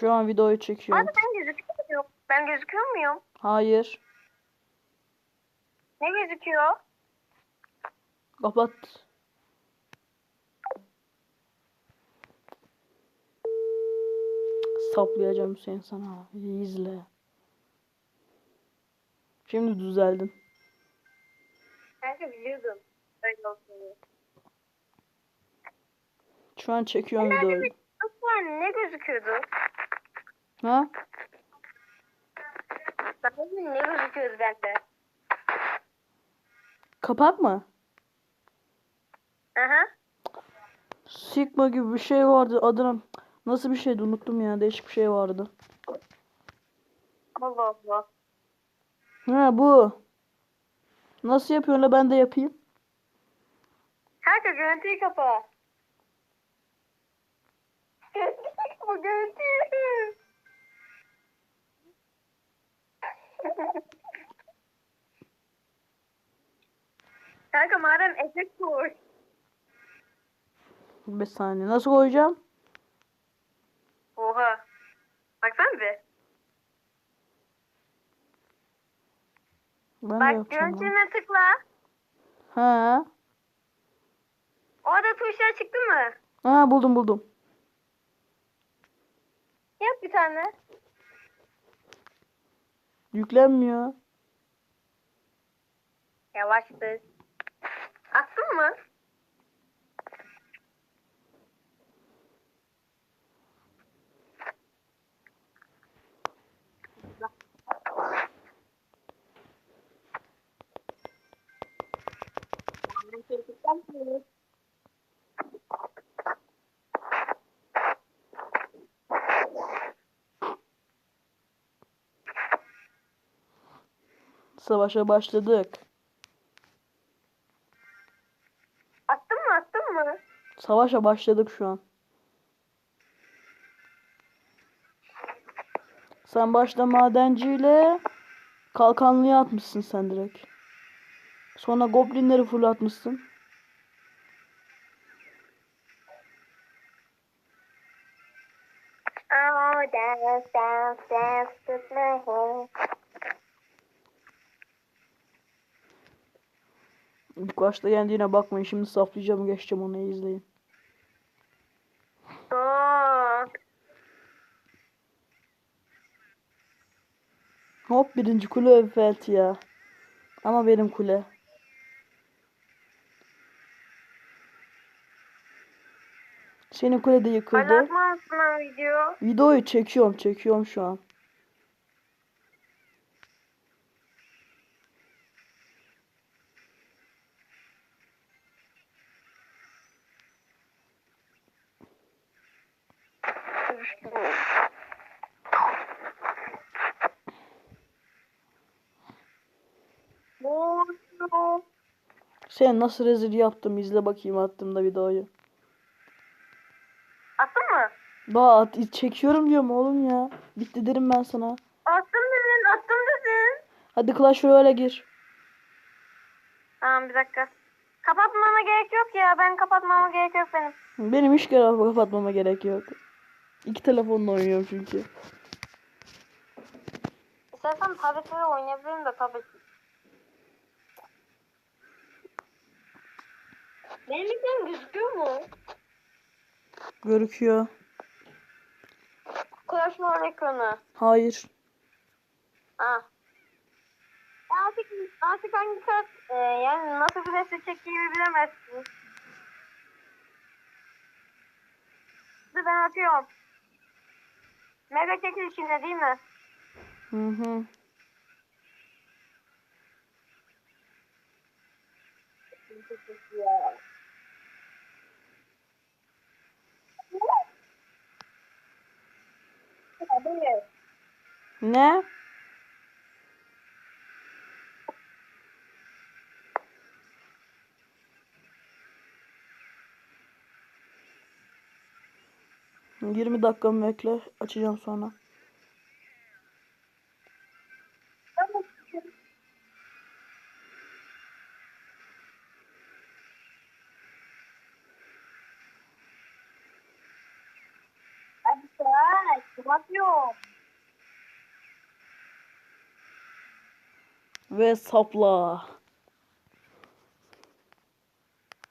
Şu an videoyu çekiyorum. Abi ben gözüküyor muyum? Ben gözüküyor muyum? Hayır. Ne gözüküyor? Kapat. Saplayacağım Hüseyin sana. İyi izle. Şimdi düzeldin. Kanka biliyordum. Öyle olduğunu. Şu an çekiyorum videoyu. Ne gözüküyordu? Ha? Demin ne gözüküyordu bende? Kapak mı? Aha. Sigma gibi bir şey vardı. Adını nasıl bir şeydi unuttum ya. Değişik bir şey vardı. Allah Allah. Ha bu. Nasıl yapıyorsun la ben de yapayım. Kanka görüntüyü kapa. Bu görüntüyü. Kanka madem efekt koy. Bir saniye. Nasıl koyacağım? Oha. Baksana bir. Ben de Bak yapacağım. görüntüne tıkla. Ha. Orada tuşlar çıktı mı? Ha buldum buldum. Yap bir tane. Yüklenmiyor. Yavaştır. Attın mı? Savaşa başladık. Attın mı attın mı? Savaşa başladık şu an. Sen başta madenciyle kalkanlıya atmışsın sen direkt. Sonra goblinleri full atmışsın. Oh, dance, dance, dance with my hand. İlk başta yendiğine bakmayın. Şimdi saflayacağım geçeceğim onu izleyin. Hop birinci kule Öfelt ya. Ama benim kule. Senin kule de yıkıldı. Lan video? Videoyu çekiyorum çekiyorum şu an. Sen nasıl rezil yaptım izle bakayım attığımda videoyu. Attın mı? Daha at, çekiyorum diyorum oğlum ya. Bitti derim ben sana. Attım dedin, attım dedin. Hadi Clash Royale'e gir. Tamam bir dakika. Kapatmama gerek yok ya. Ben kapatmama gerek yok benim. Benim hiç kapatmama gerek yok. İki telefonla oynuyorum çünkü. İstersen tabletle oynayabilirim de tablet. Benim ekran gözüküyor mu? Görüküyor. Clash Royale ekranı. Hayır. Ha. Ya Artık, artık hangi kart e, yani nasıl bir resim çektiğimi bilemezsin. Dur ben atıyorum. Mega çekil içinde değil mi? Hı hı. Ne? Yirmi dakika bekle. Açacağım sonra. Ve sapla.